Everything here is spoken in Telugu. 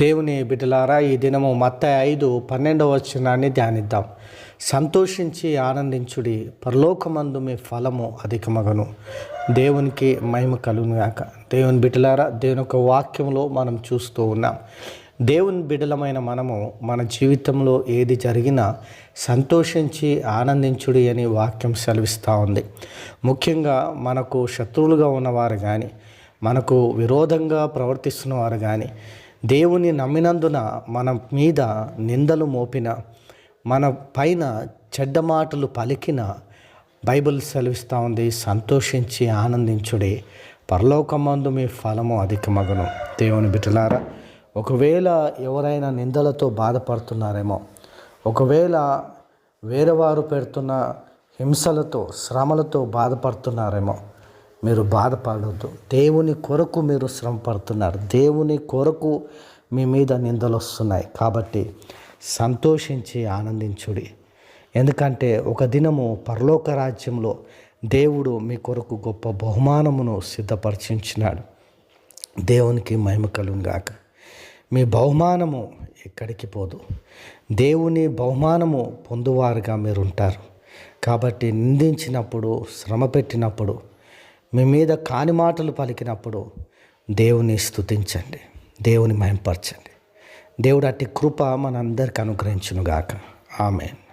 దేవుని బిడ్డలారా ఈ దినము మత్త ఐదు పన్నెండవ వచనాన్ని ధ్యానిద్దాం. సంతోషించి ఆనందించుడి పరలోకమందు మీ ఫలము అధికమగను. దేవునికి మహిమ కలుగుగాక దేవుని బిడ్డలారా దేవుని యొక్క వాక్యంలో మనం చూస్తూ ఉన్నాం. దేవుని బిడలమైన మనము మన జీవితంలో ఏది జరిగినా సంతోషించి ఆనందించుడి అని వాక్యం సెలవిస్తూ ఉంది. ముఖ్యంగా మనకు శత్రువులుగా ఉన్నవారు కానీ మనకు విరోధంగా ప్రవర్తిస్తున్నవారు కానీ దేవుని నమ్మినందున మన మీద నిందలు మోపిన మన పైన చెడ్డ మాటలు పలికిన బైబిల్ సెలవిస్తూ ఉంది. సంతోషించి ఆనందించుడే. పరలోకమందు మీ ఫలము అధికమగను. దేవుని బిడ్డలారా ఒకవేళ ఎవరైనా నిందలతో బాధపడుతున్నారేమో ఒకవేళ వేరేవారు పెడుతున్న హింసలతో శ్రమలతో బాధపడుతున్నారేమో మీరు బాధపడద్దు. దేవుని కొరకు మీరు శ్రమ పడుతున్నారు దేవుని కొరకు మీ మీద నిందలు వస్తున్నాయి కాబట్టి సంతోషించి ఆనందించుడి. ఎందుకంటే ఒక దినము పరలోక రాజ్యంలో దేవుడు మీ కొరకు గొప్ప బహుమానమును సిద్ధపరిచించినాడు. దేవునికి మహిమ కలుగాక మీ బహుమానము ఎక్కడికి పోదు. దేవుని బహుమానము పొందువారుగా మీరు ఉంటారు కాబట్టి నిందించినప్పుడు శ్రమ పెట్టినప్పుడు మీ మీద కాని మాటలు పలికినప్పుడు దేవుని స్తుతించండి. దేవుని మహింపరచండి. దేవుడు అట్టి కృప మనందరికి అనుగ్రహించునుగాక. ఆమెన్.